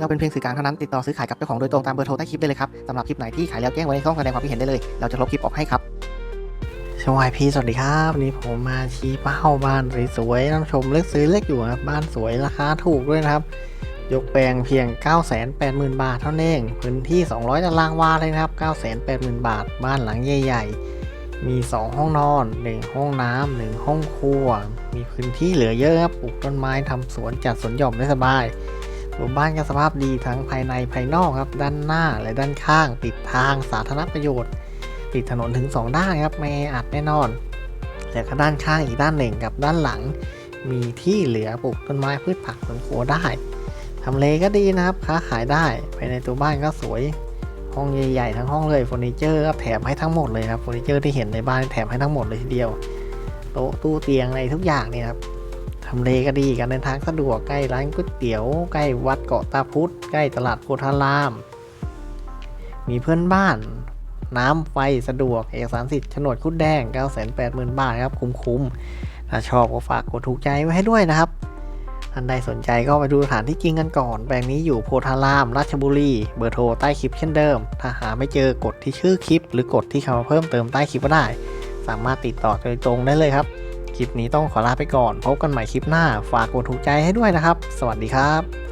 เราเป็นเพียงสื่อกลางเท่านั้นติดต่อซื้อขายกับเจ้าของโดยตรงตามเบอร์โทรใต้คลิปได้เลยครับสำหรับคลิปไหนที่ขายแล้วแจ้งไว้ในช่องแสดงความคิดเห็นได้เลย เราจะลบคลิปออกให้ครับสวัสดีพี่สวัสดีครับวันนี้ผมมาชี้เป้าบ้านสวยๆน้ำชมเลือกซื้อเลือกอยู่ครับบ้านสวยราคาถูกด้วยนะครับ ยกแปลงเพียง 980,000 บาทเท่านั้นเองพื้นที่ 200 ตารางวาเลยนะครับ 980,000 บาท บ้านหลังใหญ่ๆ มี 2 ห้องนอน 1 ห้องน้ำ1ห้องครัว มีพื้นที่เหลือเยอะครับปลูกต้นไม้ทำสวนจัดสวนหย่อมได้สบาย หมู่บ้านก็สภาพดีทั้งภายในภายนอกครับ ด้านหน้าและด้านข้าง ติดทางสาธารณประโยชน์ ติดถนนถึง 2 ด้านครับไม่ออัดแน่นอนแต่ก็ด้านข้างอีกด้านหนึ่งกับด้านหลัง มีที่เหลือปลูกต้นไม้พืชผักสวนครัวได้ทำเลก็ดีนะครับค้าขายได้ภายในตัวบ้านก็สวยห้องใหญ่ๆทั้งห้องเลยเฟอร์นิเจอร์ก็แถมให้ทั้งหมดเลยครับเฟอร์นิเจอร์ที่เห็นในบ้านแถมให้ทั้งหมดเลยทีเดียว โต๊ะตู้เตียงอะไรทุกอย่างเนี่ยครับ ทำเลก็ดีการเดินทางสะดวกใกล้ร้านก๋วยเตี๋ยวใกล้วัดเกาะตาพุธใกล้ตลาดโพธาราม มีเพื่อนบ้าน น้ำไฟสะดวก เอกสารสิทธิ์โฉนดคุดแดง 980,000 บาทครับ คุ้มๆถ้าชอบก็ฝากกดถูกใจไว้ให้ด้วยนะครับท่านใดสนใจก็ไปดูสถานที่จริงกันก่อน แปลงนี้อยู่โพธาราม ราชบุรี เบอร์โทรใต้คลิปเช่นเดิม ถ้าหาไม่เจอกดที่ชื่อคลิป หรือกดที่คำว่าเพิ่มเติมใต้คลิปก็ได้ สามารถติดต่อโดยตรงได้เลยครับ ลิปนี้ต้องขอลาไปก่อน พบกันใหม่คลิปหน้า ฝากกดถูกใจให้ด้วยนะครับ สวัสดีครับ